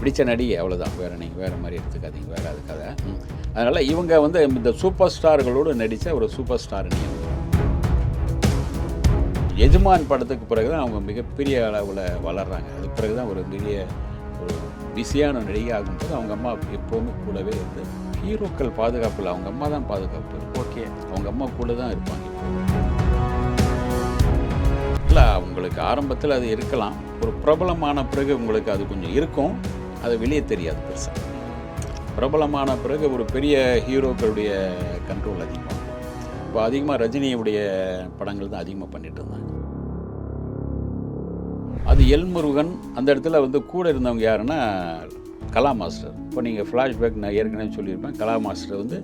பிடிச்ச நடிகை அவ்வளோதான் வேறு நீங்கள் வேறு மாதிரி எடுத்துக்காதீங்க. வேறு அது கதை. அதனால் இவங்க வந்து இந்த சூப்பர் ஸ்டார்களோடு நடித்த ஒரு சூப்பர் ஸ்டார் எஜமான் படத்துக்கு பிறகு தான் அவங்க மிகப்பெரிய அளவில் வளர்றாங்க. அதுக்கு பிறகு தான் ஒரு பெரிய ஒரு பிஸியான நடிகை ஆகும்போது அவங்க அம்மா எப்போவுமே கூடவே இருந்து ஹீரோக்கள் பாதுகாப்பில் அவங்க அம்மா தான் பாதுகாப்பு. ஓகே. அவங்க அம்மா கூட தான் இருப்பாங்க இல்லை உங்களுக்கு ஆரம்பத்தில் அது இருக்கலாம். ஒரு பிரபலமான பிறகு உங்களுக்கு அது கொஞ்சம் இருக்கும். அது வெளியே தெரியாது பெருசாக பிரபலமான பிறகு ஒரு பெரிய ஹீரோக்களுடைய கண்ட்ரோல் அதிகமாக இப்போ அதிகமாக ரஜினியுடைய படங்கள் தான் அதிகமாக பண்ணிட்டு இருந்தாங்க. அது எல்முருகன் அந்த இடத்துல வந்து கூட இருந்தவங்க யாருன்னா கலா மாஸ்டர். இப்போ நீங்கள் ஃப்ளாஷ்பேக் நான் ஏற்கனவே சொல்லியிருப்பேன் கலா மாஸ்டர் வந்து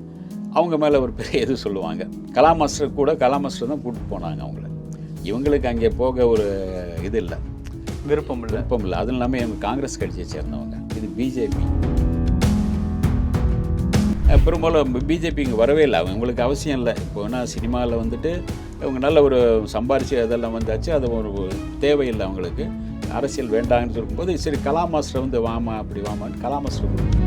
அவங்க மேலே ஒரு பெரிய இது சொல்லுவாங்க. கலா மாஸ்டர் கூட கலா மாஸ்டர் தான் கூட்டிட்டு போனாங்க அவங்கள. இவங்களுக்கு அங்கே போக ஒரு இது இல்லை. விருப்பம் இல்லை. விருப்பம் இல்லை. அதுவும் இல்லாமல் இவங்க காங்கிரஸ் கட்சியை சேர்ந்தவங்க. இது பிஜேபி. பெரும்பாலும் பிஜேபி இங்கே வரவே இல்லை. அவங்க இவங்களுக்கு அவசியம் இல்லை. இப்போ வேணா சினிமாவில் வந்துட்டு இவங்க நல்ல ஒரு சம்பாரிச்சு அதெல்லாம் வந்தாச்சு. அது ஒரு தேவையில்லை அவங்களுக்கு. அரசியல் வேண்டாம்னு சொல்லும்போது சரி கலா மாஸ்டர் வந்து வாமா அப்படி வாமான்னு கலா மாஸ்டர் கூப்பிட்டு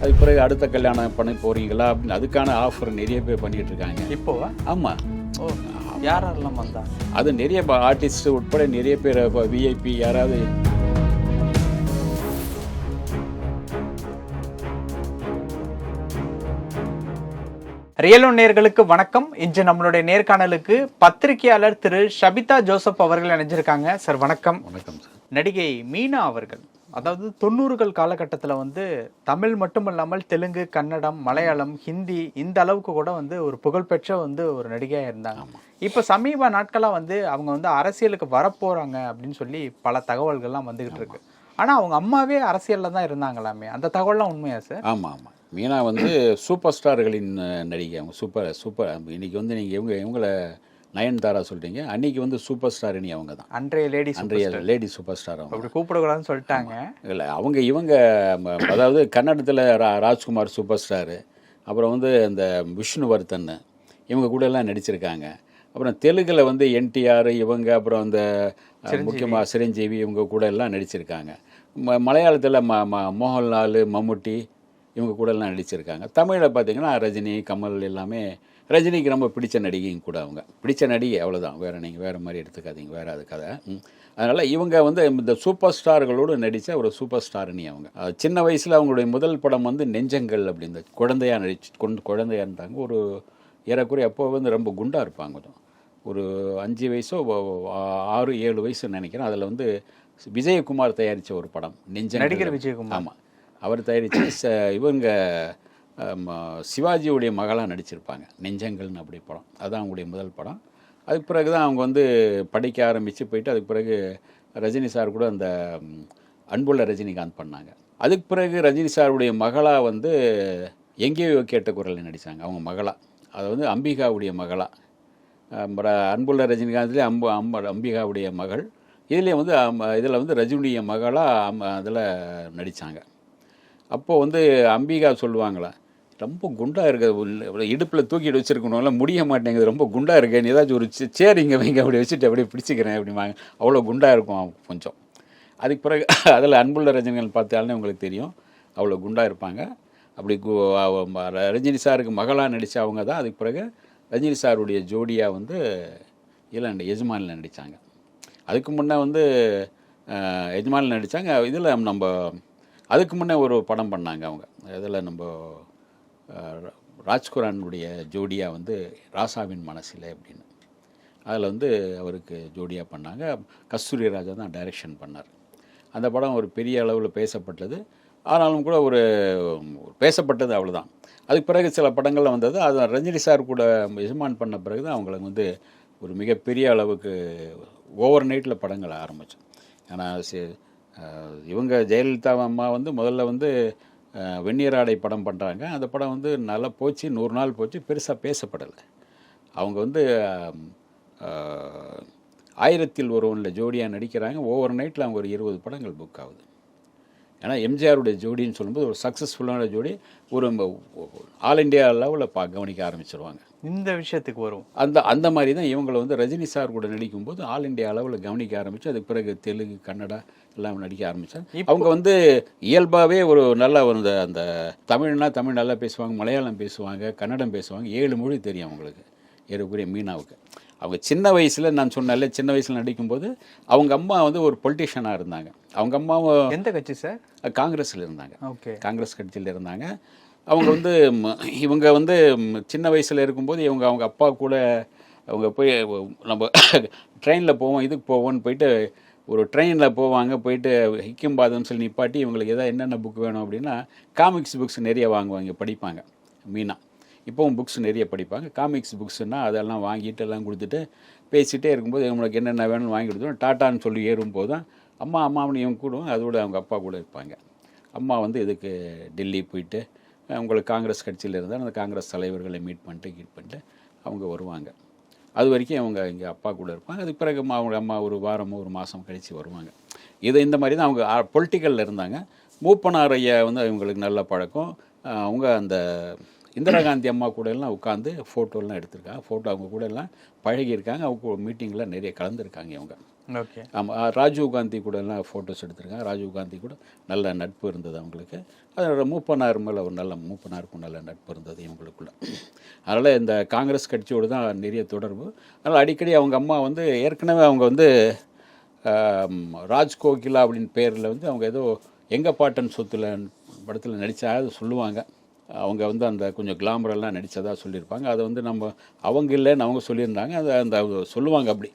அதுக்கு பிறகு அடுத்த கல்யாணம் பண்ண போறீங்களா? அப்படின்னு அதுக்கான ஆஃபர் நிறைய பேர் பண்ணிட்டு இருக்காங்க. இப்போவா ஆமாம் ஓ யார் யாரெல்லாம் வந்தா? அது நிறைய ஆர்டிஸ்ட் உட்பட நிறைய பேர் விஐபி யாராவது ரியலோ நேர்களுக்கு வணக்கம். இன்று நம்மளுடைய நேர்காணலுக்கு பத்திரிகையாளர் திரு ஷபிதா ஜோசப் அவர்கள் இணைஞ்சிருக்காங்க. சார் வணக்கம். வணக்கம் சார். நடிகை மீனா அவர்கள் அதாவது தொண்ணூறுகள் காலகட்டத்தில் வந்து தமிழ் மட்டுமல்லாமல் தெலுங்கு கன்னடம் மலையாளம் ஹிந்தி இந்த அளவுக்கு கூட வந்து ஒரு புகழ்பெற்ற வந்து ஒரு நடிகையாக இருந்தாங்க. இப்போ சமீப நாட்களாக வந்து அவங்க வந்து அரசியலுக்கு வரப்போகிறாங்க அப்படின்னு சொல்லி பல தகவல்கள்லாம் வந்துகிட்டு இருக்கு. ஆனால் அவங்க அம்மாவே அரசியலில் தான் இருந்தாங்களாமே. அந்த தகவல்லாம் உண்மையா சார்? ஆமாம் ஆமாம் மீனா வந்து சூப்பர் ஸ்டார்களின் நடிகை. அவங்க சூப்பர் சூப்பர். இன்னைக்கு வந்து நீங்கள் இவங்க இவங்கள நயன்தாரா சொல்கிறீங்க அன்னைக்கு வந்து சூப்பர் ஸ்டார் இனி அவங்க தான். அன்றைய லேடி அன்றைய லேடி சூப்பர் ஸ்டார் அவங்க. அப்படி கூப்பிடக்கூடாதுன்னு சொல்லிட்டாங்க. இல்லை அவங்க இவங்க அதாவது கன்னடத்தில் ரா ராஜ்குமார் சூப்பர் ஸ்டாரு. அப்புறம் வந்து இந்த விஷ்ணுவர்தன் இவங்க கூட எல்லாம் நடிச்சிருக்காங்க. அப்புறம் தெலுங்கில் வந்து என்டிஆர் இவங்க அப்புறம் அந்த முக்கியமாக சிரஞ்சீவி இவங்க கூட எல்லாம் நடிச்சிருக்காங்க. ம மலையாளத்தில் ம ம மோகன்லால் மம்முட்டி இவங்க கூட எல்லாம் நடிச்சிருக்காங்க. தமிழில் பார்த்தீங்கன்னா ரஜினி கமல் எல்லாமே ரஜினிக்கு ரொம்ப பிடிச்ச நடிகையும் கூட அவங்க. பிடிச்ச நடிகை அவ்வளோதான் வேறு நீங்கள் வேறு மாதிரி எடுத்துக்காதீங்க. வேறு அது கதை. அதனால் இவங்க வந்து இந்த சூப்பர் ஸ்டார்களோடு நடித்த ஒரு சூப்பர் ஸ்டார்னி அவங்க. சின்ன வயசில் அவங்களுடைய முதல் படம் வந்து நெஞ்சங்கள் அப்படி இந்த குழந்தையா நடிச்சு கொண்டு குழந்தையா இருந்தாங்க. ஒரு ஏறக்குறைய அப்போ வந்து ரொம்ப குண்டாக இருப்பாங்க. கொஞ்சம் ஒரு அஞ்சு வயசோ ஆறு ஏழு வயசு நினைக்கிறேன். அதில் வந்து விஜயகுமார் தயாரித்த ஒரு படம். நெஞ்சங்கள். நடிகர் விஜயகுமார். ஆமாம் அவர் தயாரித்து ச இவங்க சிவாஜியுடைய மகளாக நடிச்சிருப்பாங்க. நெஞ்சங்கள்னு அப்படி படம். அதுதான் அவங்களுடைய முதல் படம். அதுக்கு பிறகு தான் அவங்க வந்து படிக்க ஆரம்பித்து போயிட்டு அதுக்கு பிறகு ரஜினி சார் கூட அந்த அன்புள்ள ரஜினிகாந்த் பண்ணாங்க. அதுக்கு பிறகு ரஜினி சாருடைய மகளாக வந்து எங்கேயோ கேட்ட குரலில் நடித்தாங்க அவங்க மகளாக அது வந்து அம்பிகாவுடைய மகளாக அன்புள்ள ரஜினிகாந்த்லேயே அம்பு அம்ப அம்பிகாவுடைய மகள். இதுலேயும் வந்து இதில் வந்து ரஜினியுடைய மகளாக அதில் நடித்தாங்க அப்போது வந்து அம்பிகா சொல்லுவாங்களா ரொம்ப குண்டாக இருக்குது இடுப்பில் தூக்கிட்டு வச்சுருக்கணும்ல முடிய மாட்டேங்குது ரொம்ப குண்டாக இருக்கு நீ ஏதாச்சும் ஒரு சே- சேர் இங்கே வைங்க அப்படி வச்சுட்டு அப்படியே பிடிச்சிக்கிறேன் அப்படிம்பாங்க. அவ்வளோ குண்டாக இருக்கும் அவங்க கொஞ்சம். அதுக்கு பிறகு அதில் அன்புள்ள ரஜினிகள் பார்த்தாலே உங்களுக்கு தெரியும் அவ்வளோ குண்டாக இருப்பாங்க. அப்படி கு- ரஜினி சாருக்கு மகளாக நடித்த அவங்க தான். அதுக்கு பிறகு ரஜினி சாருடைய ஜோடியாக வந்து இதில் எஜமானில் நடித்தாங்க அதுக்கு முன்னே வந்து எஜமானில் நடித்தாங்க இதில் நம்ம அதுக்கு முன்னே ஒரு படம் பண்ணாங்க அவங்க. இதில் நம்ம ராஜ்குரானுடைய ஜோடியாக வந்து ராசாவின் மனசில் அப்படின்னு. அதில் வந்து அவருக்கு ஜோடியாக பண்ணாங்க. கஸ்தூரி ராஜா தான் டைரக்ஷன் பண்ணார். அந்த படம் ஒரு பெரிய அளவில் பேசப்பட்டது. ஆனாலும் கூட ஒரு ஒரு பேசப்பட்டது அவ்வளோதான் அதுக்கு பிறகு சில படங்கள்லாம் வந்தது. அது ரஞ்சினி சார் கூட எஜமான் பண்ண பிறகு தான் அவங்களுக்கு வந்து ஒரு மிகப்பெரிய அளவுக்கு ஓவர் நைட்டில் படங்கள் ஆரம்பித்தோம் ஏன்னா இவங்க ஜெயலலிதா அம்மா வந்து முதல்ல வந்து அஹ், வெந்நீர் ஆடை படம் பண்ணுறாங்க அந்த படம் வந்து நல்லா போச்சு நூறு நாள் போச்சு பெருசாக பேசப்படலை. அவங்க வந்து ஆயிரத்தில் ஒருவனில் ஜோடியாக நடிக்கிறாங்க. ஓவர் நைட்டில் அவங்க ஒரு இருபது படங்கள் புக் ஆகுது. ஏன்னா எம்ஜிஆருடைய ஜோடின்னு சொல்லும்போது ஒரு சக்ஸஸ்ஃபுல்லான ஜோடி ஒரு ஆல் இண்டியா லெவலில் பா கவனிக்க ஆரம்பிச்சிருவாங்க. இந்த விஷயத்துக்கு வரும். அந்த அந்த மாதிரி தான் இவங்களை வந்து ரஜினி சார் கூட நடிக்கும்போது ஆல் இந்தியா அளவில் கவனிக்க ஆரம்பிச்சு அதுக்கு பிறகு தெலுங்கு கன்னடா எல்லாம் நடிக்க ஆரம்பித்தாங்க அவங்க வந்து இயல்பாகவே ஒரு நல்ல இந்த அந்த தமிழ்னா தமிழ் நல்லா பேசுவாங்க மலையாளம் பேசுவாங்க கன்னடம் பேசுவாங்க ஏழு மொழி தெரியும் அவங்களுக்கு ஏறக்குரிய மீனாவுக்கு. அவங்க சின்ன வயசில் நான் சொன்னால சின்ன வயசில் நடிக்கும்போது அவங்க அம்மா வந்து ஒரு பொலிட்டிஷியனாக இருந்தாங்க. அவங்க அம்மாவும் எந்த கட்சி சார்? காங்கிரஸில் இருந்தாங்க. ஓகே. காங்கிரஸ் கட்சியில் இருந்தாங்க. அவங்க வந்து இவங்க வந்து சின்ன வயசில் இருக்கும்போது இவங்க அவங்க அப்பா கூட அவங்க போய் நம்ம ட்ரெயினில் போவோம் இதுக்கு போவோம்னு போயிட்டு ஒரு ட்ரெயினில் போவாங்க போயிட்டு ஹிக்கும் பாதம் சொல்லி நிப்பாட்டி இவங்களுக்கு எதாவது என்னென்ன புக் வேணும் அப்படின்னா காமிக்ஸ் புக்ஸ் நிறைய வாங்குவாங்க படிப்பாங்க. மீனா. இப்போவும் புக்ஸ் நிறைய படிப்பாங்க. காமிக்ஸ் புக்ஸ்னால் அதெல்லாம் வாங்கிட்டு எல்லாம் கொடுத்துட்டு பேசிகிட்டே இருக்கும்போது இவங்களுக்கு என்னென்ன வேணும்னு வாங்கி கொடுத்தோம் டாட்டான்னு சொல்லி ஏறும்போது தான் அம்மா அம்மாவனு இவங்க கூடுவோம் அதோட அவங்க அப்பா கூட இருப்பாங்க. அம்மா வந்து இதுக்கு டெல்லி போயிட்டு உங்களுக்கு காங்கிரஸ் கட்சியில் இருந்தால் அந்த காங்கிரஸ் தலைவர்களை மீட் பண்ணிட்டு கீட் பண்ணிட்டு அவங்க வருவாங்க. அது வரைக்கும் அவங்க இங்கே அப்பா கூட இருப்பாங்க. அதுக்கு பிறகு அவங்க அம்மா ஒரு வாரமோ ஒரு மாதம் கழித்து வருவாங்க. இது இந்த மாதிரி தான் அவங்க பொலிட்டிக்கலில் இருந்தாங்க. மூப்பனார் ஐயா வந்து அவங்களுக்கு நல்ல பழக்கம். அவங்க அந்த இந்திரா காந்தி அம்மா கூட எல்லாம் உட்காந்து ஃபோட்டோலாம் எடுத்திருக்காங்க. ஃபோட்டோ அவங்க கூட எல்லாம் பழகியிருக்காங்க. அவங்க மீட்டிங்கில் நிறைய கலந்துருக்காங்க இவங்க. ஓகே. ஆமாம் ராஜீவ் காந்தி கூட எல்லாம் ஃபோட்டோஸ் எடுத்திருக்காங்க? ராஜீவ் காந்தி கூட நல்ல நட்பு இருந்தது அவங்களுக்கு. அதோட மூப்பனார் மேலே ஒரு நல்ல மூப்பனாருக்கும் நல்ல நட்பு இருந்தது இவங்களுக்குள்ள. அதனால் இந்த காங்கிரஸ் கட்சியோடு தான் நிறைய தொடர்பு. அதனால் அடிக்கடி அவங்க அம்மா வந்து ஏற்கனவே அவங்க வந்து ராஜ் கோகிலா அப்படின்னு பேரில் வந்து அவங்க ஏதோ எங்கள் பாட்டன் சொத்தில் படத்தில் நடித்தா சொல்லுவாங்க. அவங்க வந்து அந்த கொஞ்சம் கிளாமரெல்லாம் நடித்ததாக சொல்லியிருப்பாங்க. அதை வந்து நம்ம அவங்க இல்லைன்னு அவங்க சொல்லியிருந்தாங்க. அதை அந்த சொல்லுவாங்க அப்படி.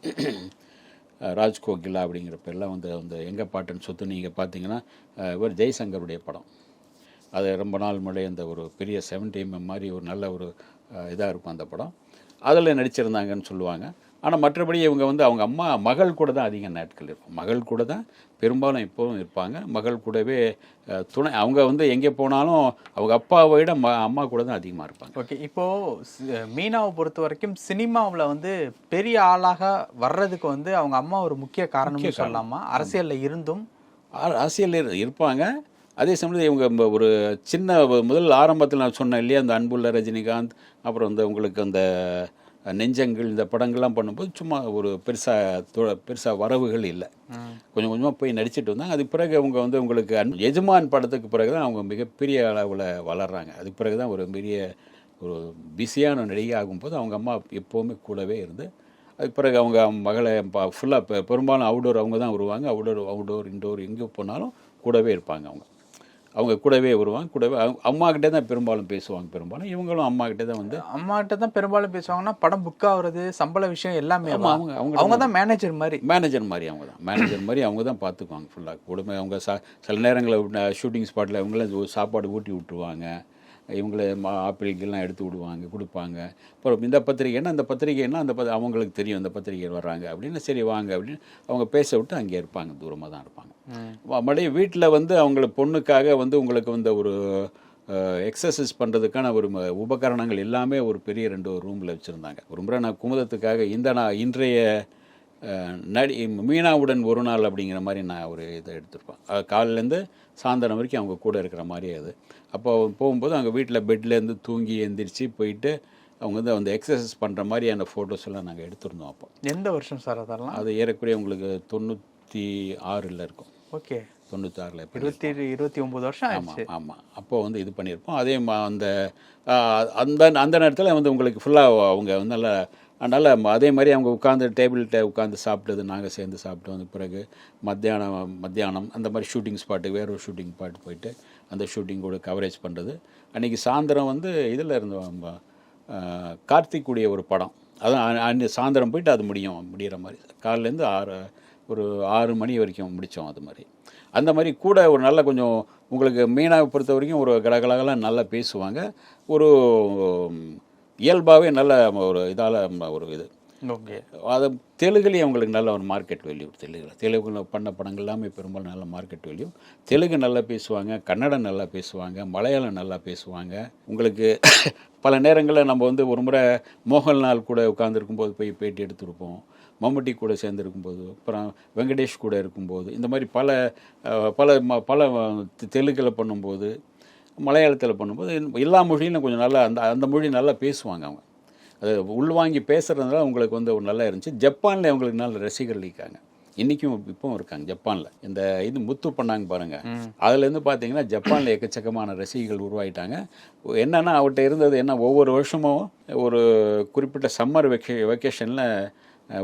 ராஜ்கோகிலா அப்படிங்கிற பேரில் வந்து அந்த எங்கள் பாட்டுன்னு சொத்து நீங்கள் பார்த்தீங்கன்னா இவர் ஜெய்சங்கருடைய படம். அது ரொம்ப நாள் முறை அந்த ஒரு பெரிய செவன்டி எம்எம் மாதிரி ஒரு நல்ல ஒரு இதாக இருக்கும் அந்த படம். அதில் நடிச்சிருந்தாங்கன்னு சொல்லுவாங்க. ஆனால் மற்றபடி இவங்க வந்து அவங்க அம்மா மகள் கூட தான் அதிக நாட்கள் இருக்கும். மகள் கூட தான் பெரும்பாலும் இப்போவும் இருப்பாங்க. மகள் கூடவே துணை அவங்க வந்து எங்கே போனாலும் அவங்க அப்பாவை விட ம அம்மா கூட தான் அதிகமாக இருப்பாங்க. ஓகே இப்போ சி- மீனாவை பொறுத்த வரைக்கும் சினிமாவில் வந்து பெரிய ஆளாக வர்றதுக்கு வந்து அவங்க அம்மா ஒரு முக்கிய காரணம்னு சொல்லலாமா? அரசியல்ல இருந்தும்? அரசியல்ல இரு- இருப்பாங்க. அதே சமயத்தில் இவங்க ஒரு சின்ன முதல் ஆரம்பத்தில் நான் சொன்னேன் இல்லையா அந்த அன்புள்ள ரஜினிகாந்த் அப்புறம் வந்து உங்களுக்கு அந்த நெஞ்சங்கள் இந்த படங்கள்லாம் பண்ணும்போது சும்மா ஒரு பெருசாக பெருசாக வரவுகள் இல்லை. கொஞ்சம் கொஞ்சமாக போய் நடிச்சிட்டு வந்தாங்க. அதுக்கு பிறகு அவங்க வந்து உங்களுக்கு அன்- எஜமான் படத்துக்கு பிறகு தான் அவங்க மிகப்பெரிய அளவில் வளர்றாங்க. அதுக்கு பிறகு தான் ஒரு பெரிய ஒரு பிஸியான நடிகை ஆகும்போது அவங்க அம்மா எப்போவுமே கூடவே இருந்து அதுக்கு பிறகு அவங்க மகளை ஃபுல்லாக பெரும்பாலும் அவுடோர் அவங்க தான் வருவாங்க அவுடோர் அவுடோர் இன்டோர் எங்கே போனாலும் கூடவே இருப்பாங்க அவங்க. அவங்க கூடவே வருவாங்க கூடவே அவங்க அம்மா கிட்டே தான் பெரும்பாலும் பேசுவாங்க பெரும்பாலும். இவங்களும் அம்மா கிட்டே தான் வந்து அம்மாட்ட தான் பெரும்பாலும் பேசுவாங்கன்னா படம் புக் ஆகுறது சம்பள விஷயம் எல்லாமே அவங்க அவங்க அவங்க தான் மேனேஜர் மாதிரி. மேனேஜர் மாதிரி அவங்க தான். மேனேஜர் மாதிரி அவங்க தான் பார்த்துக்குவாங்க ஃபுல்லாக குடும்பம் அவங்க சா சில நேரங்களில் ஷூட்டிங் ஸ்பாட்டில் இவங்களே சாப்பாடு ஊட்டி விட்டுருவாங்க. இவங்களே மா ஆப்பிள்கெல்லாம் எடுத்து விடுவாங்க கொடுப்பாங்க. அப்புறம் இந்த பத்திரிகைன்னா அந்த பத்திரிகைன்னா அந்த ப- அவங்களுக்கு தெரியும் இந்த பத்திரிகை வர்றாங்க அப்படின்னு சரி வாங்க அப்படின்னு அவங்க பேச விட்டு அங்கே இருப்பாங்க தூரமாக தான் இருப்பாங்க. மறுபடியும் வீட்டில் வந்து அவங்கள பொண்ணுக்காக வந்து உங்களுக்கு வந்து ஒரு எக்ஸசைஸ் பண்ணுறதுக்கான ஒரு உபகரணங்கள் எல்லாமே ஒரு பெரிய ரெண்டு ஒரு ரூமில் வச்சுருந்தாங்க. ஒரு முறை நான் குமுதத்துக்காக இந்த நான் இன்றைய நடி மீனாவுடன் ஒரு நாள் அப்படிங்கிற மாதிரி நான் ஒரு இதை எடுத்திருப்பேன். அது காலையிலேருந்து சாயந்தரம் வரைக்கும் அவங்க கூட இருக்கிற மாதிரி அது. அப்போ போகும்போது அவங்க வீட்டில் பெட்லேருந்து தூங்கி எந்திரிச்சு போயிட்டு அவங்க வந்து அந்த எக்ஸசைஸ் பண்ணுற மாதிரியான ஃபோட்டோஸ் எல்லாம் நாங்கள் எடுத்திருந்தோம் அப்போ. எந்த வருஷம் சார் அதெல்லாம்? அது ஏறக்குறைய உங்களுக்கு தொண்ணூற்றி ஆறில் இருக்கும். ஓகே. தொண்ணூத்தாறில் இருபத்தி இருபத்தி ஒன்பது வருஷம் ஆமாம் ஆமாம் அப்போ வந்து இது பண்ணியிருப்போம். அதே மா அந்த அந்த அந்த நேரத்தில் வந்து உங்களுக்கு ஃபுல்லாக அவங்க வந்து நல்லா அதனால் அதே மாதிரி அவங்க உட்காந்து டேபிள்கிட்ட உட்காந்து சாப்பிட்டது நாங்கள் சேர்ந்து சாப்பிட்டு வந்த பிறகு மத்தியானம் மத்தியானம் அந்த மாதிரி ஷூட்டிங் ஸ்பாட்டுக்கு வேற ஒரு ஷூட்டிங் ஸ்பாட் போயிட்டு அந்த ஷூட்டிங் கூட கவரேஜ் பண்ணுறது அன்றைக்கி சாயந்தரம் வந்து இதில் இருந்தோம் கார்த்திக்குடைய கார்த்திக் ஒரு படம். அதான் அன்னை சாயந்தரம் போயிட்டு அது முடியும் முடிகிற மாதிரி. காலிலேருந்து ஆறு ஒரு ஆறு மணி வரைக்கும் முடித்தோம் அது மாதிரி. அந்த மாதிரி கூட ஒரு நல்ல கொஞ்சம் உங்களுக்கு மீனாவை பொறுத்த வரைக்கும் ஒரு கடகலகலாம் நல்லா பேசுவாங்க. ஒரு இயல்பாகவே நல்ல ஒரு இதால் ஒரு இது. ஓகே. அது தெலுங்குலேயும் அவங்களுக்கு நல்ல ஒரு மார்க்கெட் வேல்யூ தெலுங்குல தெலுங்குல பண்ண படங்கள் எல்லாமே பெரும்பாலும் நல்ல மார்க்கெட் வேல்யூ தெலுங்கு நல்லா பேசுவாங்க கன்னடம் நல்லா பேசுவாங்க மலையாளம் நல்லா பேசுவாங்க. உங்களுக்கு பல நேரங்களில் நம்ம வந்து ஒரு முறை மோகன்லால் கூட உட்காந்துருக்கும்போது போய் பேட்டி எடுத்திருப்போம். மம்முட்டி கூட சேர்ந்துருக்கும்போது அப்புறம் வெங்கடேஷ் கூட இருக்கும்போது இந்த மாதிரி பல பல ம- பல தெலுங்கில் பண்ணும்போது மலையாளத்தில் பண்ணும்போது எல்லா மொழியிலும் கொஞ்சம் நல்லா அந்த அந்த மொழி நல்லா பேசுவாங்க அவங்க. அது உள்வாங்கி பேசுகிறதுனால உங்களுக்கு வந்து ஒரு நல்லா இருந்துச்சு. ஜப்பானில் அவங்களுக்கு நல்ல ரசிகர்கள் இருக்காங்க. இன்றைக்கும் இப்பவும் இருக்காங்க ஜப்பானில். இந்த இது முத்து பண்ணாங்க பாருங்கள் அதுலேருந்து பார்த்தீங்கன்னா ஜப்பானில் எக்கச்சக்கமான ரசிகர்கள் உருவாயிட்டாங்க. என்னென்னா அவர்கிட்ட இருந்தது என்ன ஒவ்வொரு வருஷமும் ஒரு குறிப்பிட்ட சம்மர் வெக்கே வெக்கேஷனில்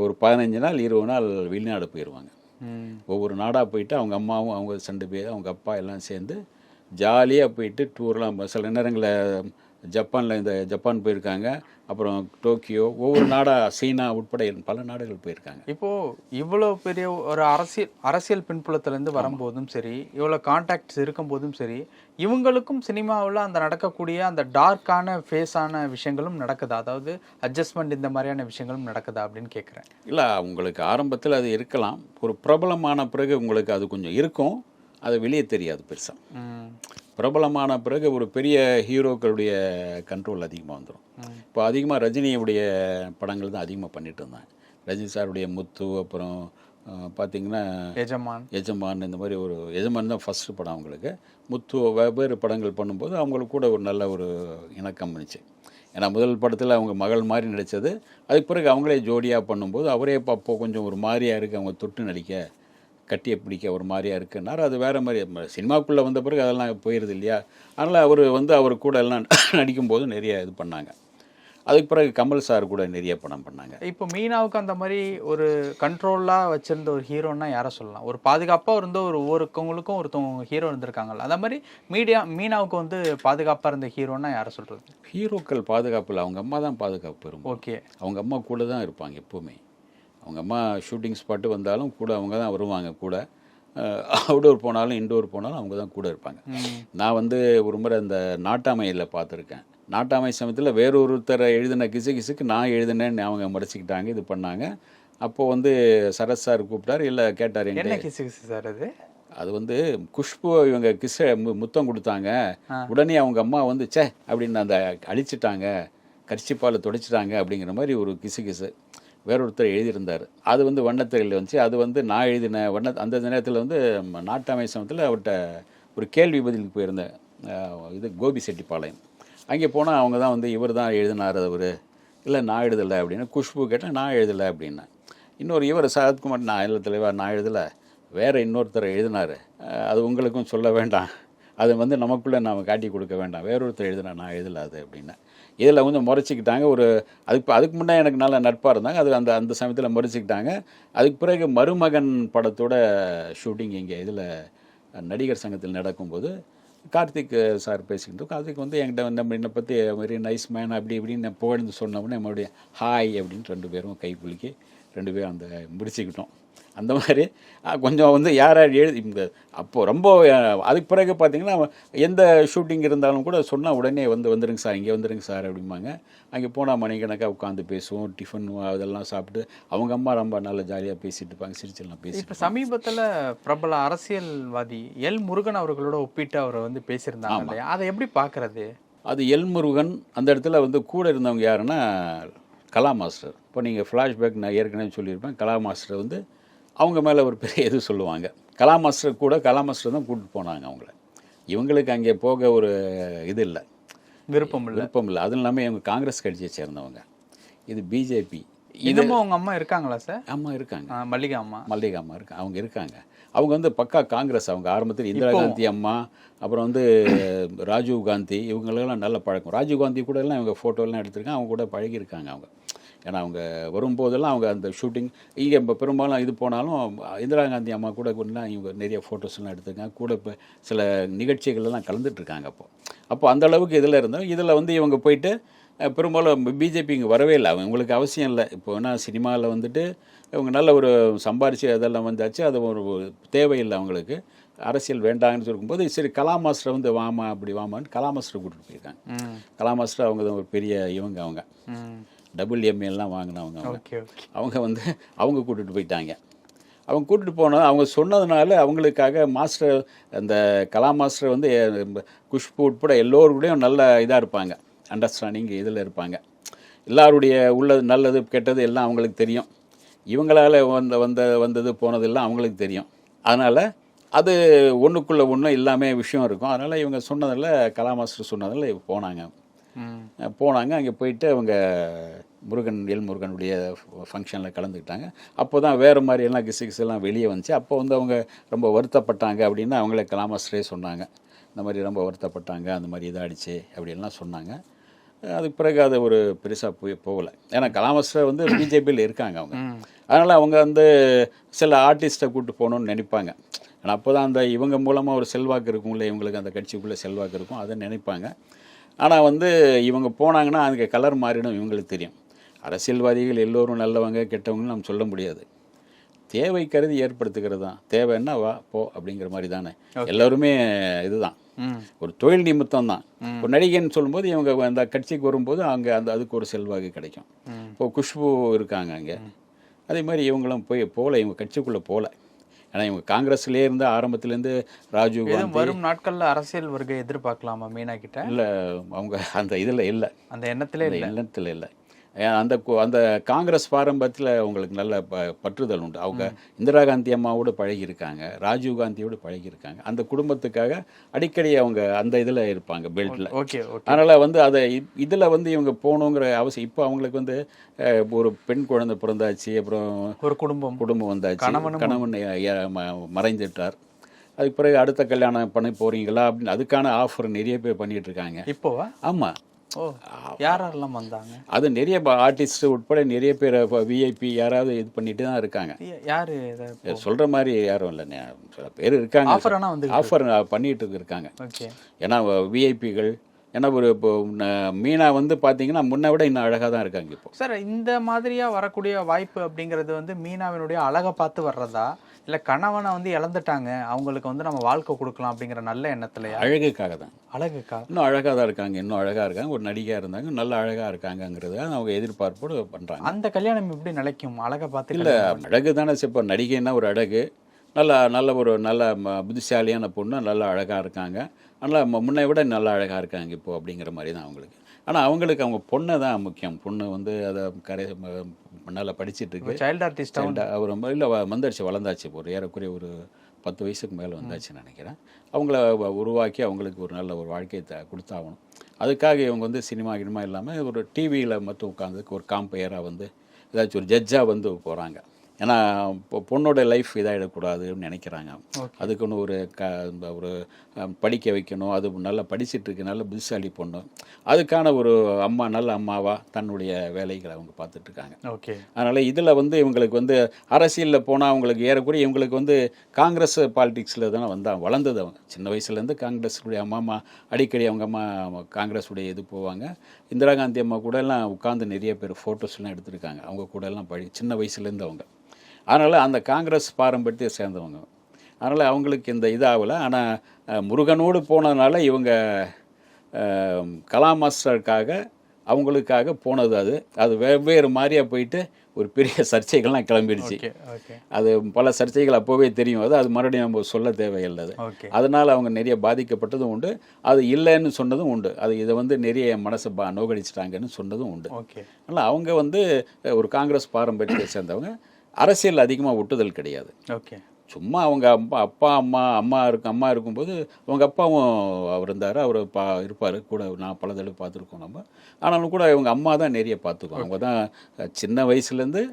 ஒரு பதினஞ்சு நாள் இருபது நாள் வெளிநாடு போயிடுவாங்க. ஒவ்வொரு நாடாக போயிட்டு அவங்க அம்மாவும் அவங்க சண்டு பேர் அவங்க அப்பா எல்லாம் சேர்ந்து ஜாலியாக போயிட்டு டூர்லாம் சில நேரங்களில் ஜப்பானில் இந்த ஜப்பான் போயிருக்காங்க. அப்புறம் டோக்கியோ ஒவ்வொரு நாடாக சீனா உட்பட பல நாடுகள் போயிருக்காங்க. இப்போ இவ்வளோ பெரிய ஒரு அரசியல் அரசியல் பின்புலத்திலேருந்து வரும்போதும் சரி இவ்வளோ கான்டாக்ட்ஸ் இருக்கும்போதும் சரி இவங்களுக்கும் சினிமாவில் அந்த நடக்கக்கூடிய அந்த டார்க்கான ஃபேஸான விஷயங்களும் நடக்குதா? அதாவது அட்ஜஸ்ட்மெண்ட் இந்த மாதிரியான விஷயங்களும் நடக்குதா அப்படின்னு கேட்குறேன் இல்லை உங்களுக்கு ஆரம்பத்தில் அது இருக்கலாம். ஒரு பிரபலமான பிறகு உங்களுக்கு அது கொஞ்சம் இருக்கும். அது வெளியே தெரியாது பெருசாக பிரபலமான பிறகு ஒரு பெரிய ஹீரோக்களுடைய கண்ட்ரோல் அதிகமாக வந்துடும் இப்போ அதிகமாக ரஜினியுடைய படங்கள் தான் அதிகமாக பண்ணிட்டு இருந்தாங்க. ரஜினி சாருடைய முத்து அப்புறம் பார்த்தீங்கன்னா எஜமான். எஜமான் இந்த மாதிரி ஒரு எஜமான் தான் ஃபஸ்ட்டு படம் அவங்களுக்கு. முத்து வெவ்வேறு படங்கள் பண்ணும்போது அவங்களுக்கு கூட ஒரு நல்ல ஒரு இணக்கம் இருந்துச்சு ஏன்னா முதல் படத்தில் அவங்க மகள் மாதிரி நடித்தது அதுக்கு பிறகு அவங்களே ஜோடியாக பண்ணும்போது அவரே அப்போ கொஞ்சம் ஒரு மாதிரியாக இருக்குது அவங்க தொட்டு நடிக்க. கட்டியை பிடிக்க ஒரு மாதிரியா இருக்குன்னாரு. அது வேறு மாதிரி சினிமாக்குள்ளே வந்த பிறகு அதெல்லாம் போயிடுது இல்லையா? அதனால் அவர் வந்து அவர் கூட எல்லாம் நடிக்கும்போது நிறைய இது பண்ணாங்க. அதுக்கு பிறகு கமல் சார் கூட நிறைய படம் பண்ணாங்க. இப்போ மீனாவுக்கு அந்த மாதிரி ஒரு கண்ட்ரோலாக வச்சிருந்த ஒரு ஹீரோன்னா யாரை சொல்லலாம்? ஒரு பாதுகாப்பாக இருந்த ஒரு ஒவ்வொருத்தவங்களுக்கும் ஒருத்தவங்க ஹீரோ இருந்திருக்காங்கல்ல. அந்த மாதிரி மீடியா மீனாவுக்கு வந்து பாதுகாப்பாக இருந்த ஹீரோன்னா யாரை சொல்கிறது ஹீரோக்கள் பாதுகாப்பில் அவங்க அம்மா தான் பாதுகாப்பு பெறும். ஓகே. அவங்க அம்மா கூட தான் இருப்பாங்க எப்போவுமே. அவங்க அம்மா ஷூட்டிங் ஸ்பாட்டு வந்தாலும் கூட அவங்க தான் வருவாங்க கூட. அவுடோர் போனாலும் இன்டோர் போனாலும் அவங்க தான் கூட இருப்பாங்க. நான் வந்து ஒரு முறை இந்த நாட்டாமையில் பார்த்துருக்கேன். நாட்டாமை சமயத்தில் வேறொருத்தரை எழுதின கிசு கிசுக்கு நான் எழுதினேன்னு அவங்க மறைச்சிக்கிட்டாங்க இது பண்ணாங்க. அப்போ வந்து சரத் சார் கூப்பிட்டாரு இல்லை கேட்டார் என்ன கிசு கிசு சார் அது? அது வந்து குஷ்பு இவங்க கிச முத்தம் கொடுத்தாங்க. உடனே அவங்க அம்மா வந்து ச்சே! அப்படின்னு அந்த அழிச்சிட்டாங்க. கரிச்சிப்பால் துடைச்சிட்டாங்க அப்படிங்கிற மாதிரி ஒரு கிசு கிசு. வேறொருத்தர் எழுதியிருந்தார். அது வந்து வண்ணத்திரையில் வந்துச்சு. அது வந்து நான் எழுதின வண்ண அந்த நேரத்தில் வந்து நாட்டாமை சமயத்தில் அவர்கிட்ட ஒரு கேள்வி பதிலுக்கு போயிருந்தேன். இது கோபி செட்டிப்பாளையம். அங்கே போனால் அவங்க தான் வந்து இவர் தான் எழுதினார் அவர். இல்லை நான் எழுதலை அப்படின்னு குஷ்பு கேட்டால் நான் எழுதலை அப்படின்னா இன்னொரு இவர் சரத்குமார் நான் இல்லை தலைவா நான் எழுதலை. வேறு இன்னொருத்தர் எழுதினார். அது உங்களுக்கும் சொல்ல வேண்டாம். அது வந்து நமக்குள்ளே நாம் காட்டி கொடுக்க வேண்டாம். வேறொருத்தர் எழுதினா நான் எழுதல அது அப்படின்னு இதில் வந்து முறைச்சிக்கிட்டாங்க. ஒரு அதுக்கு அதுக்கு முன்னே எனக்கு நல்ல நட்பாக இருந்தாங்க. அது அந்த அந்த சமயத்தில் முறைச்சிக்கிட்டாங்க. அதுக்கு பிறகு மருமகன் படத்தோட ஷூட்டிங் இங்கே இதில் நடிகர் சங்கத்தில் நடக்கும்போது கார்த்திக் சார் பேசிக்கிட்டு கார்த்திக் வந்து என்கிட்ட வந்து நம்ம என்னை பற்றி வெரி நைஸ் மேன் அப்படி இப்படின்னு நான் புகழ்ந்து சொன்னோடனே மறுபடியும் ஹாய் அப்படின்னு ரெண்டு பேரும் கை குலுக்கி ரெண்டு பேரும் அந்த முடிச்சுக்கிட்டோம். அந்த மாதிரி கொஞ்சம் வந்து யார் யார் எழுதி இந்த அப்போது ரொம்ப அதுக்கு பிறகு பார்த்தீங்கன்னா எந்த ஷூட்டிங் இருந்தாலும் கூட சொன்னால் உடனே வந்து வந்துருங்க சார் இங்கே வந்துருங்க சார் அப்படிம்பாங்க. அங்கே போனால் மணிக்கணக்காக உட்காந்து பேசுவோம் டிஃபன் அதெல்லாம் சாப்பிட்டு அவங்க அம்மா ரொம்ப நல்லா ஜாலியாக பேசிட்டு இருப்பாங்க சிரிச்செல்லாம் பேசிட்டு இப்போ சமீபத்தில் பிரபல அரசியல்வாதி எல் முருகன் அவர்களோட ஒப்பிட்டு அவர் வந்து பேசியிருந்தாங்க அதை எப்படி பார்க்கறது? அது எல்முருகன் அந்த இடத்துல வந்து கூட இருந்தவங்க யாருன்னா கலா மாஸ்டர். இப்போ நீங்கள் ஃப்ளாஷ்பேக் நான் ஏற்கனவே சொல்லியிருப்பேன் கலா மாஸ்டர் வந்து அவங்க மேலே ஒரு பெரிய இது சொல்லுவாங்க. கலா மாஸ்டர் கூட கலா மாஸ்டர் தான் கூட்டிட்டு போனாங்க அவங்கள. இவங்களுக்கு அங்கே போக ஒரு இது இல்லை. விருப்பம் இல்லை. விருப்பம் இல்லை. அதுவும் இல்லாமல் இவங்க காங்கிரஸ் கட்சியை சேர்ந்தவங்க. இது பிஜேபி இன்னமும் அவங்க அம்மா இருக்காங்களா சார் அம்மா இருக்காங்க. மல்லிகா அம்மா. மல்லிகா அம்மா இருக்கா? அவங்க இருக்காங்க. அவங்க வந்து பக்கா காங்கிரஸ். அவங்க ஆரம்பத்தில் இந்திரா காந்தி அம்மா அப்புறம் வந்து ராஜீவ் காந்தி இவங்களெல்லாம் நல்ல பழக்கம். ராஜீவ் காந்தி கூட எல்லாம் இவங்க ஃபோட்டோலாம் எடுத்திருக்காங்க. அவங்க கூட பழகியிருக்காங்க அவங்க. ஏன்னா அவங்க வரும்போதெல்லாம் அவங்க அந்த ஷூட்டிங் இங்கே இப்போ பெரும்பாலும் இது போனாலும் இந்திரா காந்தி அம்மா கூட கூட இவங்க நிறைய ஃபோட்டோஸ்லாம் எடுத்திருக்காங்க. கூட இப்போ சில நிகழ்ச்சிகள்லாம் கலந்துட்டு இருக்காங்க அப்போ. அப்போ அந்த அளவுக்கு இதில் இருந்தோம். இதில் வந்து இவங்க போயிட்டு பெரும்பாலும் பிஜேபி இங்கே வரவே இல்லை. அவங்களுக்கு அவசியம் இல்லை. இப்போ என்ன சினிமாவில் வந்துட்டு இவங்க நல்ல ஒரு சம்பாரிச்சு அதெல்லாம் வந்தாச்சு. அது ஒரு தேவையில்லை அவங்களுக்கு. அரசியல் வேண்டாங்கன்னு சொல்லும்போது சரி கலா மாஸ்டர் வந்து வாமா அப்படி வாமான்னு கலா மாஸ்டர் கூட்டிட்டு போயிருக்காங்க. கலா மாஸ்டர் அவங்க தான் ஒரு பெரிய இவங்க அவங்க. டபுள் எம்ஏலாம் வாங்கினவங்க அவங்க. அவங்க வந்து அவங்க கூட்டிட்டு போயிட்டாங்க. அவங்க கூட்டிட்டு போனோம் அவங்க சொன்னதுனால அவங்களுக்காக மாஸ்டர் அந்த கலா மாஸ்டர் வந்து குஷ்பு உட்பட எல்லோருக்கூடையும் நல்ல இதாக இருப்பாங்க. அண்டர்ஸ்டாண்டிங் இதில் இருப்பாங்க. எல்லாருடைய உள்ளது நல்லது கெட்டது எல்லாம் அவங்களுக்கு தெரியும். இவங்களால வந்த வந்த வந்தது போனதெல்லாம் அவங்களுக்கு தெரியும். அதனால் அது ஒன்றுக்குள்ளே ஒன்று எல்லாமே விஷயம் இருக்கும். அதனால் இவங்க சொன்னதில் கலா மாஸ்டர் சொன்னதில் போனாங்க. போனாங்க. அங்கே போயிட்டு அவங்க முருகன் எல் முருகனுடைய ஃபங்க்ஷனில் கலந்துக்கிட்டாங்க. அப்போ தான் வேறு மாதிரி எல்லாம் கிசு கிசு எல்லாம் வெளியே வந்துச்சு. அப்போ வந்து அவங்க ரொம்ப வருத்தப்பட்டாங்க அப்படின்னு அவங்களே கலாமஸ்ரே சொன்னாங்க. இந்த மாதிரி ரொம்ப வருத்தப்பட்டாங்க. அந்த மாதிரி இதாகிடுச்சு அப்படின்லாம் சொன்னாங்க. அதுக்கு பிறகு அது ஒரு பெருசாக போய் போகலை. ஏன்னா கலாமஸ்ரே வந்து பிஜேபியில் இருக்காங்க அவங்க. அதனால் அவங்க வந்து சில ஆர்டிஸ்ட்டை கூப்பிட்டு போகணுன்னு நினைப்பாங்க. ஏன்னா அப்போ தான் அந்த இவங்க மூலமாக ஒரு செல்வாக்கு இருக்கும்ல இவங்களுக்கு அந்த கட்சிக்குள்ளே செல்வாக்கு இருக்கும். அதை நினைப்பாங்க. ஆனால் வந்து இவங்க போனாங்கன்னா அதுக்கு கலர் மாறிடும் இவங்களுக்கு தெரியும். அரசியல்வாதிகள் எல்லோரும் நல்லவங்க கெட்டவங்கன்னு நம்ம சொல்ல முடியாது. தேவை கருதி ஏற்படுத்துகிறது தான். தேவைன்னா வா போ அப்படிங்கிற மாதிரி தானே. எல்லோருமே இதுதான். ஒரு தொழில் நிமித்தம் தான். ஒரு நடிகைன்னு சொல்லும்போது இவங்க அந்த கட்சிக்கு வரும்போது அங்கே அந்த அதுக்கு ஒரு செல்வாக்கு கிடைக்கும். இப்போ குஷ்பு இருக்காங்க அங்கே. அதே மாதிரி இவங்களும் போய் போகல இவங்க கட்சிக்குள்ளே போகல. ஏன்னா இவங்க காங்கிரஸ்லேயே இருந்து ஆரம்பத்துலேருந்து ராஜீவ் காந்தி வரும் நாட்கள்ல அரசியல் வருகை எதிர்பார்க்கலாமா மீனா கிட்ட இல்லை அவங்க அந்த இதில் இல்லை. அந்த எண்ணத்திலே இல்லை. எண்ணத்தில் இல்லை. அந்த அந்த காங்கிரஸ் பாரம்பரியத்தில் அவங்களுக்கு நல்ல ப பற்றுதல் உண்டு. அவங்க இந்திரா காந்தி அம்மாவோடு பழகியிருக்காங்க ராஜீவ் காந்தியோடு பழகியிருக்காங்க. அந்த குடும்பத்துக்காக அடிக்கடி அவங்க அந்த இதில் இருப்பாங்க பெல்ட்டில் ஓகே அதனால் வந்து அதை இதில் வந்து இவங்க போகணுங்கிற அவசியம் இப்போ அவங்களுக்கு வந்து ஒரு பெண் குழந்தை பிறந்தாச்சு அப்புறம் ஒரு குடும்பம். குடும்பம் வந்தாச்சு. கணவன் எ- எ- ம- மறைந்துட்டார். அதுக்கு பிறகு அடுத்த கல்யாணம் பண்ண போறீங்களா அப்படின்னு அதுக்கான ஆஃபர் நிறைய பேர் பண்ணிட்டு இருக்காங்க. இப்போவா? ஆமாம் ஓ யார் யாரெல்லாம் வந்தாங்க? அது நிறைய ஆர்டிஸ்ட் உட்பட நிறைய பேர் விஐபி யாராவது இது பண்ணிட்டு தான் இருக்காங்க. யாரு சொல்ற மாதிரி யாரும் இல்லை சில பேர் இருக்காங்க. ஆஃபர் ஆனா வந்து ஆஃபர் பண்ணிட்டு இருக்காங்க. ஓகே. ஏன்னா விஐபிகள் ஏன்னா ஒரு இப்போ மீனா வந்து பார்த்தீங்கன்னா முன்னை விட இன்னும் அழகாக தான் இருக்காங்க இப்போ. சார் இந்த மாதிரியா வரக்கூடிய வாய்ப்பு அப்படிங்கிறது வந்து மீனாவினுடைய அழகை பார்த்து வர்றதா? இல்ல கணவனை வந்து இழந்துட்டாங்க. அவங்களுக்கு வந்து நம்ம வாழ்க்கை கொடுக்கலாம் அப்படிங்கிற நல்ல எண்ணத்துலயா? அழகுக்காக தான் அழகுக்கா? இன்னும் அழகாக தான் இருக்காங்க. இன்னும் அழகாக இருக்காங்க. ஒரு நடிகையாக இருந்தாங்க. நல்ல அழகாக இருக்காங்கங்கிறத அவங்க எதிர்பார்ப்போடு பண்ணுறாங்க அந்த கல்யாணம் எப்படி நிலைக்கும்? அழகை பார்த்து இல்லை அழகு தானே. இப்போ நடிகைன்னா ஒரு அழகு. நல்ல நல்ல ஒரு நல்ல புத்திசாலியான பொண்ணு நல்லா அழகாக இருக்காங்க. நல்லா முன்னை விட நல்லா அழகாக இருக்காங்க இப்போ அப்படிங்கிற மாதிரி தான் அவங்களுக்கு. ஆனால் அவங்களுக்கு அவங்க பொண்ணு தான் முக்கியம். பொண்ணு வந்து அதை கரை நல்லா படிச்சிட்டு இருக்கு சைல்டு ஆர்டிஸ்டா அவர் ரொம்ப இல்லை வந்துடுச்சு வளர்ந்தாச்சு. ஒரு ஏறக்குறைய ஒரு பத்து வயசுக்கு மேலே வந்தாச்சுன்னு நினைக்கிறேன். அவங்கள உருவாக்கி அவங்களுக்கு ஒரு நல்ல ஒரு வாழ்க்கையை த கொடுத்தாகணும். அதுக்காக இவங்க வந்து சினிமா கினிமா இல்லாமல் ஒரு டிவியில் மட்டும் உட்காந்துக்கு ஒரு காம்பையராக வந்து ஏதாச்சும் ஒரு ஜட்ஜாக வந்து போகிறாங்க ஏன்னா இப்போ பொண்ணோட லைஃப் இதாகிடக்கூடாதுன்னு நினைக்கிறாங்க. அதுக்குன்னு ஒரு க ஒரு படிக்க வைக்கணும். அது நல்லா படிச்சிட்டு நல்ல புத்திசாலி பொண்ணு அதுக்கான ஒரு அம்மா நல்ல அம்மாவா தன்னுடைய வேலைகளை அவங்க பார்த்துட்டு இருக்காங்க. ஓகே. அதனால் இதில் வந்து இவங்களுக்கு வந்து அரசியலில் போனால் அவங்களுக்கு ஏறக்குறைய இவங்களுக்கு வந்து காங்கிரஸ் பாலிடிக்ஸில் தானே வந்தாங்க வளர்ந்தது அவங்க சின்ன வயசுலேருந்து காங்கிரஸுடைய அம்மா அம்மா அடிக்கடி அவங்க அம்மா காங்கிரஸுடைய இது போவாங்க. இந்திரா காந்தி அம்மா கூட எல்லாம் உட்காந்து நிறைய பேர் ஃபோட்டோஸ்லாம் எடுத்திருக்காங்க. அவங்க கூட எல்லாம் படி சின்ன வயசுலேருந்து அவங்க. அதனால் அந்த காங்கிரஸ் பாரம்பரியத்தை சேர்ந்தவங்க. அதனால் அவங்களுக்கு இந்த இதாகலை. ஆனால் முருகனோடு போனதுனால இவங்க கலா மாஸ்டருக்காக அவங்களுக்காக போனது அது. அது வெவ்வேறு மாதிரியாக போயிட்டு ஒரு பெரிய சர்ச்சைகள்லாம் கிளம்பிடுச்சு. அது பல சர்ச்சைகள் அப்போவே தெரியும். அது அது மறுபடியும் நம்ம சொல்ல தேவையில்லை அதனால் அவங்க நிறைய பாதிக்கப்பட்டதும் உண்டு. அது இல்லைன்னு சொன்னதும் உண்டு. அது இதை வந்து நிறைய மனசை பா நோகடிச்சிட்டாங்கன்னு சொன்னதும் உண்டு. ஓகே. அதனால் அவங்க வந்து ஒரு காங்கிரஸ் பாரம்பரியத்தை சேர்ந்தவங்க. அரசியல் அதிகமாக ஒட்டுதல் கிடையாது. ஓகே. சும்மா அவங்க அப்பா அப்பா அம்மா அம்மா இருக்கு அம்மா இருக்கும்போது அவங்க அப்பாவும் அவர் இருந்தார் அவர் பா இருப்பார். கூட நான் பல தடவை பார்த்துருக்கோம் நம்ம. ஆனாலும் கூட இவங்க அம்மா தான் நிறைய பார்த்துக்குவோம் அவங்க தான் சின்ன வயசுலேருந்து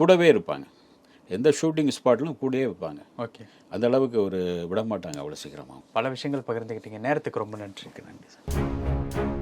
கூடவே இருப்பாங்க. எந்த ஷூட்டிங் ஸ்பாட்லும் கூடவே இருப்பாங்க. ஓகே. அந்த அளவுக்கு ஒரு விட மாட்டாங்க அவ்வளோ சீக்கிரமாக பல விஷயங்கள் பகிர்ந்துக்கிட்டீங்க நேரத்துக்கு ரொம்ப நன்றி நன்றி சார்.